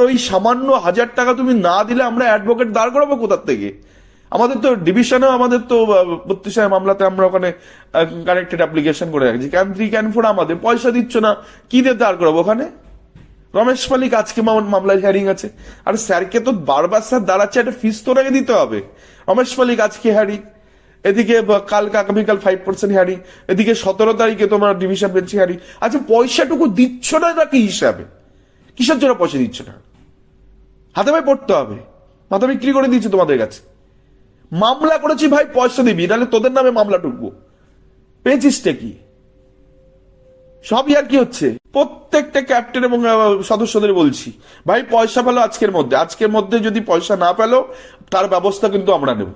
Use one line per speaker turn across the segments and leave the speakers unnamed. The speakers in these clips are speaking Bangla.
ওই সামান্য হাজার টাকা তুমি না দিলে আমরা অ্যাডভোকেট দাঁড় করাবো কোথার থেকে? আমাদের তো ডিভিশনেও আমাদের তো বত্রিশ মামলাতে আমরা ওখানে কানেক্টেড অ্যাপ্লিকেশন করে রাখছি। ক্যান থ্রি ক্যান ফোর আমাদের। পয়সা দিচ্ছ না, কি দিয়ে দাঁড় করাবো ওখানে? রমেশ মালিক, আজকে মাম- মামলায় হিয়ারিং আছে। আর স্যারকে তো বারবার স্যার দাঁড়াচ্ছে, একটা ফিস তো ওনাকে দিতে হবে। রমেশ মালিক, আজকে হিয়ারিং এদিকে কালকে আগামীকাল ফাইভ পার্সেন্ট হিয়ারিং এদিকে সতেরো তারিখে তোমার ডিভিশন বেঞ্চ হিয়ারিং আচ্ছা পয়সাটুকু দিচ্ছ না নাকি হিসাবে? কিসের জন্য পয়সা দিচ্ছ না? হাতে ভাই পড়তে হবে। মাথা বিক্রি করে দিয়েছি তোমাদের কাছে। মামলা করেছি ভাই, পয়সা দিবি, নাহলে তোদের নামে মামলা টুকবো পেয়েছিসটা কি? সবই আর কি হচ্ছে? প্রত্যেকটা ক্যাপ্টেন এবং সদস্যদের বলছি, ভাই পয়সা পেল আজকের মধ্যে। আজকের মধ্যে যদি পয়সা না পেল তার ব্যবস্থা কিন্তু আমরা নেব।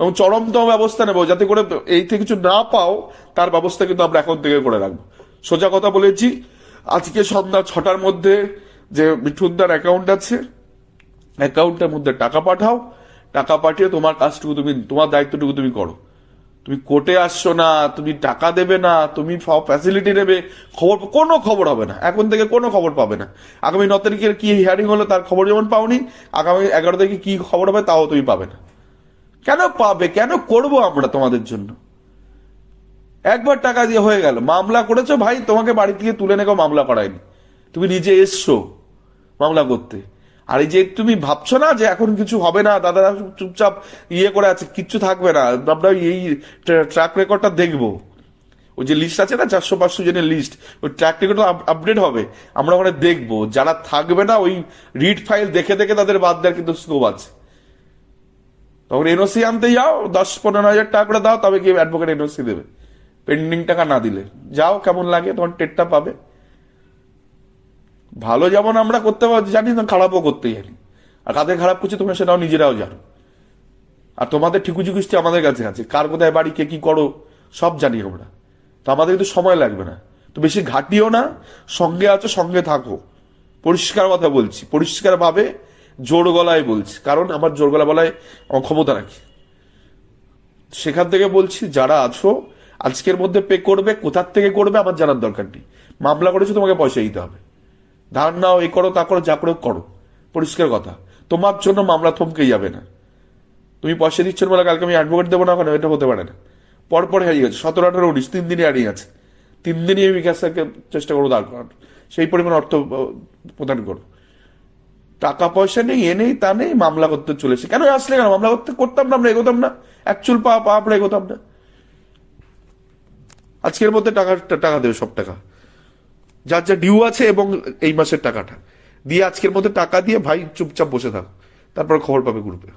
এবং চরমতম ব্যবস্থা নেব, যাতে করে এই থেকে কিছু না পাও, তার ব্যবস্থা কিন্তু আমরা এখন থেকে করে রাখব। সোজা কথা বলেছি, আজকে সন্ধ্যা ছটার মধ্যে যে মিঠুনদার অ্যাকাউন্ট আছে অ্যাকাউন্টের মধ্যে টাকা পাঠাও, টাকা পাঠিয়ে তোমার কাজটুকু তুমি, তোমার দায়িত্বটুকু তুমি করো। তুমি কোর্টে আসছো না, তুমি টাকা দেবে না, তুমি ফ্যাসিলিটি নেবে, খবর, কোনো খবর হবে না, এখন থেকে কোনো খবর পাবে না। আগামী ন তারিখের কি হিয়ারিং হলো তার খবর যেমন পাওনি, আগামী এগারো তারিখে কি খবর হবে তাও তুমি পাবে না। কেন পাবে, কেন করব আমরা তোমাদের জন্য? একবার টাকা দিয়ে হয়ে গেল, মামলা করেছ ভাই, তোমাকে বাড়ি থেকে তুলে নেগো মামলা করায়নি। তুমি নিজে এসছো। মামলা করতে। আর এই যে তুমি ভাবছ না যে এখন কিছু হবে না দাদারা চুপচাপ ইয়ে করে আছে, কিচ্ছু থাকবে না, আমরা এই ট্র্যাক রেকর্ডটা দেখব। ওই যে লিস্ট আছে না, চারশো পাঁচশো জনের লিস্ট ওই ট্র্যাক রেকর্ড আপডেট হবে। আমরা ওখানে দেখব। যারা থাকবে না, ওই রিড ফাইল দেখে দেখে তাদের বাদ দেওয়ার কিন্তু স্কোপ আছে। তখন এনওসি আনতে যাও, দশ পনেরো হাজার টাকা করে দাও, তবে কি অ্যাডভোকেট এনওসি দেবে। পেন্ডিং টাকা না দিলে। যাও, কেমন লাগে, তোমার টেটটা পাবে। ভালো যেমন আমরা করতে জানি না, খারাপও করতে জানি। আর কাদের খারাপ করছে তোমরা সেটাও নিজেরাও জানো। আর তোমাদের ঠিকুজি কুষ্টি আমাদের কাছে আছে। কার কোথায় বাড়ি, কে কি করো, সব জানি আমরা। তো আমাদের কিন্তু সময় লাগবে না। তো বেশি ঘাটিও না, সঙ্গে আছো, সঙ্গে থাকো। পরিষ্কার কথা বলছি। পরিষ্কার ভাবে, জোর গলায় বলছি। কারণ আমার জোর গলা বলায় আমার ক্ষমতা রাখি। সেখান থেকে বলছি, যারা আছো, আজকের মধ্যে পে করবে, কোথার থেকে করবে, আমার জানার দরকার নেই। মামলা করেছ, তোমাকে পয়সা দিতে হবে। ধার নাও এ করো, তা করো, যা করো করো। পরিষ্কার কথা। তোমার জন্য মামলা থমকে যাবে না। তুমি পয়সা দিচ্ছ বলে কালকে আমি অ্যাডভোকেট দেবো না কেন? এটা হতে পারে না। পরপর হারিয়ে গেছে। সতেরো, আঠারো, উনিশ, তিন দিনই হারিয়ে গেছে তিন দিনই আমি কাছটাকে চেষ্টা করব দাঁড় করার সেই পরিমাণ অর্থ প্রদান করো। টাকা পয়সা নেই, এ নেই, তা নেই, মামলা করতে চলেছে। কেন আসলে কেন? মামলা করতে করতাম না, আমরা এগোতাম না। অ্যাকচুয়াল পা পা, আমরা এগোতাম না। আজকের মধ্যে টাকা টাকা দেবে সব টাকা। যার যা ডিউ আছে এবং এই মাসের টাকাটা। দিয়ে আজকের মধ্যে টাকা দিয়ে ভাই চুপচাপ বসে থাক। তারপর খবর পাবে গ্রুপে